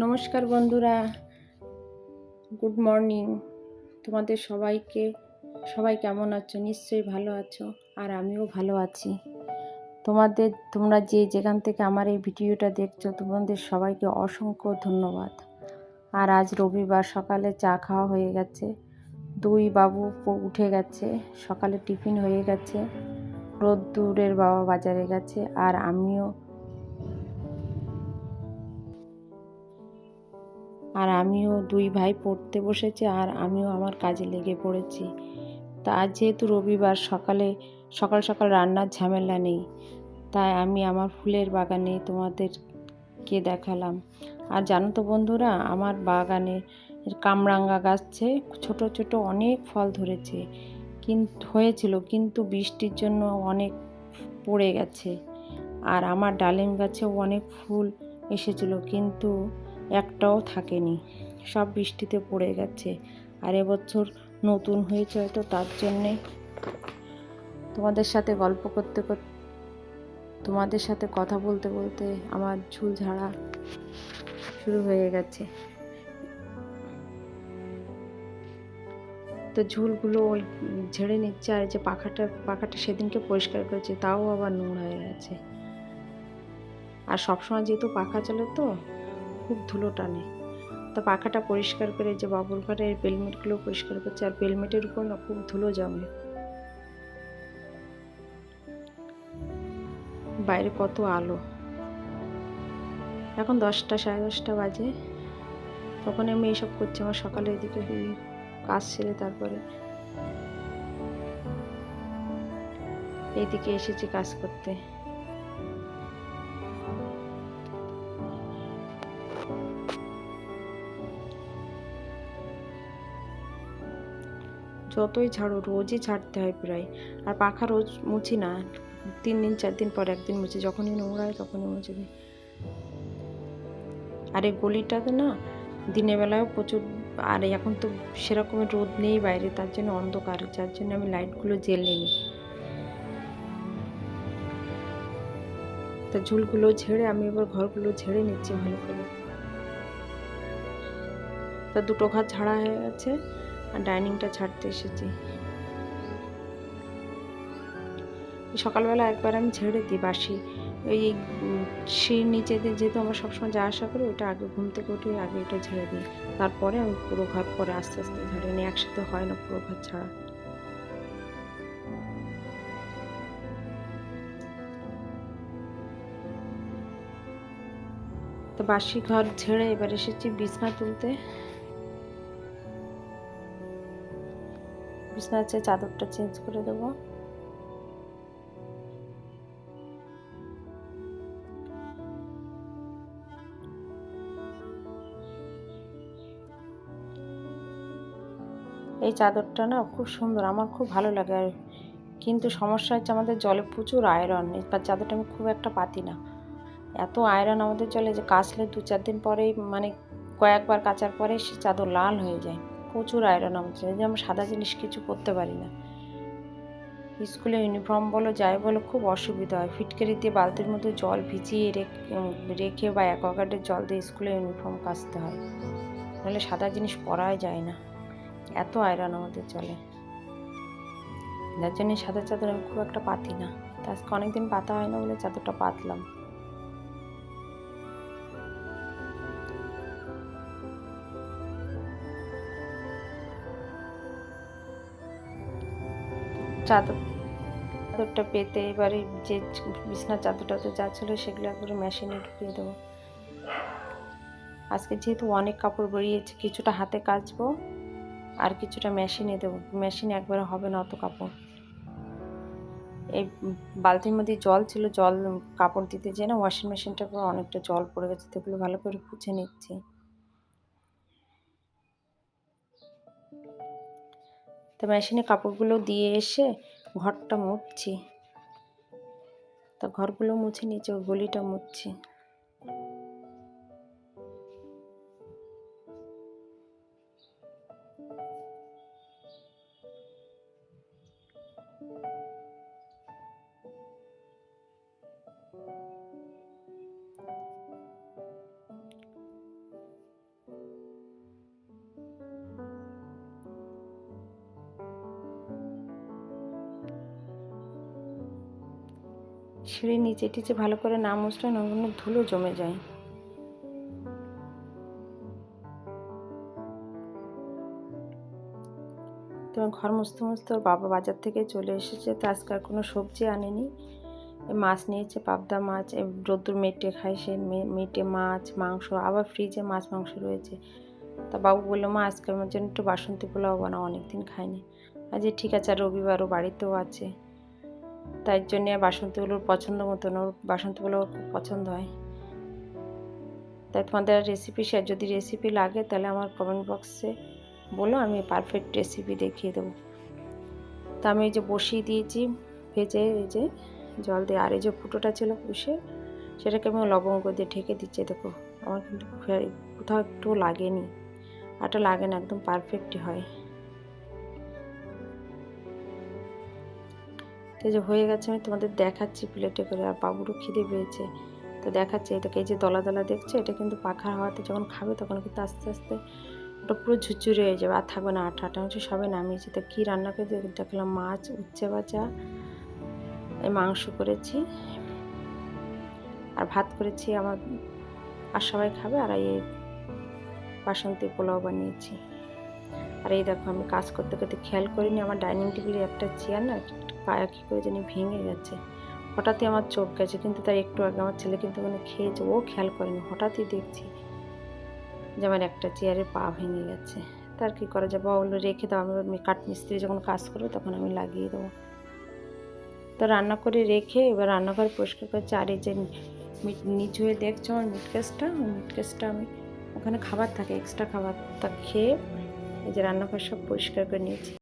নমস্কার বন্ধুরা। Good morning. তোমাদের সবাইকে, সবাই কেমন আছো? নিশ্চয়ই ভালো আছো আর আমিও ভালো আছি। তোমাদের, তোমরা যে যেখান থেকে আমার এই ভিডিওটা দেখছ, তোমাদের সবাইকে অসংখ্য ধন্যবাদ। আর আজ রবিবার সকালে চা খাওয়া হয়ে গেছে। দুই বাবু উঠে গেছে, সকালে টিফিন হয়ে গেছে, রোদ্দুরের বাবা বাজারে গেছে, আর আমিও। আর আমিও দুই ভাই পড়তে বসেছে, আর আমিও আমার কাজে লেগে পড়েছি। তা আজ যেহেতু রবিবার, সকালে, সকাল সকাল রান্নার ঝামেলা নেই, তাই আমি আমার ফুলের বাগানে তোমাদেরকে দেখালাম। আর জানো তো বন্ধুরা, আমার বাগানে কামরাঙ্গা গাছে ছোট ছোট অনেক ফল ধরেছে। কিন্তু হয়েছিল, কিন্তু বৃষ্টির জন্য অনেক পড়ে গেছে। আর আমার ডালিম গাছেও অনেক ফুল এসেছিল, কিন্তু একটাও থাকেনি। সব বৃষ্টিতে পড়ে গেছে। আর এবছর নতুন হয়েছে হয়তো তার জন্যে। তোমাদের সাথে গল্প করতে করতে তোমাদের সাথে কথা বলতে বলতে আমার ঝুল ঝাড়া শুরু হয়ে গেছে। তো ঝুলগুলো ওই ঝেড়ে নিচ্ছে আর যে পাখাটা পাখাটা সেদিনকে পরিষ্কার করেছে, তাও আবার নোংরা হয়ে গেছে। আর সবসময় যেহেতু পাখা চলে তো, খুব ধুলো টানে। তো পাখাটা পরিষ্কার করে যে বাবুর ঘরের বেলমেটগুলো পরিষ্কার করছে, আর বেলমেটের উপর না খুব ধুলো জমে। বাইরে কত আলো। এখন দশটা, সাড়ে দশটা বাজে। তখন আমি এইসব করছি, আমার সকালে এদিকে কাজ সেরে তারপরে এইদিকে এসেছি কাজ করতে। যতই ঝাড়ো, রোজই ছাড়তে হয় প্রায়। আর পাখা রোজ মুছি না। তিন দিন, চার দিন পর একদিন মুছি। যখনই নোংরা হয় তখনই মুছে আর এই গলিটাতে না দিনের বেলায়ও প্রচুর আর এখন তো সেরকম রোদ নেই বাইরে, তার জন্য অন্ধকার, যার জন্য আমি লাইটগুলো জ্বেলে নিই তা ঝুলগুলো ঝেড়ে, আমি এবার ঘরগুলো ঝেড়ে নিচ্ছি ভালো করে। তা দুটো ঘর ঝাড়া হয়ে গেছে, আর ডাইনিংটা ছাড়তে এসেছি। সকালবেলা একবার আমি ঝেড়ে দিই বাসি। ওই সিঁড়ির নিচে যেহেতু আমরা সবসময় যা আসা করি ওটা আগে ঘুম থেকে উঠে আগে ওটা ঝেড়ে দিই। তারপরে আমি পুরো ঘর পরে আস্তে আস্তে ঝাড়িয়ে নিই, একসাথে হয় না পুরো ঘর ছাড়া। তো বাসি ঘর ঝেড়ে এবার এসেছি বিছনা তুলতে। বিছনার চেয়ে চাদরটা চেঞ্জ করে দেবো। এই চাদরটা না খুব সুন্দর, আমার খুব ভালো লাগে আর কিন্তু সমস্যা হচ্ছে আমাদের জলে প্রচুর আয়রন এই চাদরটা আমি খুব একটা পাতি না। এত আয়রন আমাদের জলে যে কাচলে দু চার দিন পরেই মানে কয়েকবার কাচার পরে সে চাদর লাল হয়ে যায়। প্রচুর আয়রন আমাদের যে আমরা সাদা জিনিস কিছু করতে পারি না। স্কুলে ইউনিফর্ম বলো, যাই বলো, খুব অসুবিধা হয়। ফিটকারি দিয়ে বালতির মধ্যে জল ভিজিয়ে রেখে রেখে বা অ্যাকোয়াগার্ডের জল দিয়ে স্কুলে ইউনিফর্ম কাচতে হয়। নাহলে সাদা জিনিস পরাই যায় না। এত আয়রন আমাদের চলে যার জন্য সাদা চাদর আমি খুব একটা পাতি না। তা আজকে অনেকদিন পাতা হয় না বলে চাদরটা পাতলাম। চাদর, চাদরটা পেতে এবারে যে বিছনার চাদরটাতে যা ছিল সেগুলো একবারে মেশিনে ঢুকিয়ে দেবো। আজকে যেহেতু অনেক কাপড় বেরিয়েছে, কিছুটা হাতে কাচবো। আর কিছুটা মেশিনে দেবো। মেশিনে একবারে হবে না অত কাপড়। এই বালতির মধ্যে জল ছিল, জল কাপড় দিতে যেয়ে না ওয়াশিং মেশিনটার উপর অনেকটা জল পড়ে গেছে, তো ভালো করে পুছে নিচ্ছি। তো মেশিনে কাপড়গুলো দিয়ে এসে ঘরটা মুছছি। তা ঘরগুলো মুছে নিচে গলিটা মুছছি। সিঁড়ির নিচে টিচে ভালো করে না মুছলে অন্য ধুলো জমে যায়। তোমার ঘর মুছতে মুছতে ওর বাবা বাজার থেকে চলে এসেছে। তো আজকে আর কোনো সবজি আনেনি। মাছ নিয়েছে, পাবদা মাছ রোদ্দুর মেটে খায় সে মেটে মাছ, মাংস, আবার ফ্রিজে মাছ, মাংস রয়েছে। তা বাবু বলল, মা, আজকে আমার জন্য একটু বাসন্তী পোলাও বানাও, অনেকদিন খাইনি। আজ ঠিক আছে, আর রবিবারও বাড়িতেও আছে। তাই জন্যে বাসন্তীগুলোর পছন্দ মতন ওর বাসন্তীগুলো ওর খুব পছন্দ হয়। তাই তোমাদের রেসিপি শেয়ার যদি রেসিপি লাগে, তাহলে আমার কমেন্ট বক্সে বলো আমি পারফেক্ট রেসিপি দেখিয়ে দেবো। তা আমি এই যে বসিয়ে দিয়েছি, ভেজে এই যে জল দিয়ে, আর এই যে ফুটোটা ছিল পুষে, সেটাকে আমি লবঙ্গ দিয়ে ঢেকে দিচ্ছি, দেখো। আমার কিন্তু কোথাও একটু লাগেনি আটা লাগে না, একদম পারফেক্টই হয়। তো যে হয়ে গেছে, আমি তোমাদের দেখাচ্ছি প্লেটে করে, আর বাবুরও খিদে পেয়েছে। তো দেখাচ্ছি, এটাকে এই যে দলা দলা দেখছ, এটা কিন্তু পাখা হাওয়াতে যখন খাবে, তখন কিন্তু আস্তে আস্তে ওটা পুরো ঝুরঝুরে হয়ে যাবে আর থাকবে না আঠা। আঠা হচ্ছে সবে নামিয়েছি তো কী রান্না করে দেখলাম মাছ, উচ্ছে এই মাংস করেছি, আর ভাত করেছি, আমার আর সবাই খাবে, আর এই বাসন্তী পোলাও বানিয়েছি। আর এই দেখো, আমি কাজ করতে করতে খেয়াল করিনি, আমার ডাইনিং টেবিলে একটা চেয়ার না পায়া কী করে জানি ভেঙে গেছে। হঠাৎই আমার চোখ গেছে, কিন্তু তার একটু আগে আমার ছেলে কিন্তু ওখানে খেয়েছে, ও খেয়াল করেনি, হঠাৎই দেখছি যে আমার একটা চেয়ারে পা ভেঙে গেছে। তার কি করা যাবে? ওগুলো রেখে দাও, আমি কাঠ মিস্ত্রি যখন কাজ করবে তখন আমি লাগিয়ে দেবো। তো রান্না করে রেখে এবার রান্নাঘর পরিষ্কার করে চারে যে মিট নিচু হয়ে দেখছ আমার মিট কেসটা মিট কেসটা আমি ওখানে খাবার থাকে এক্সট্রা খাবার খেয়ে এই যে রান্নাঘর সব পরিষ্কার করে নিয়েছি।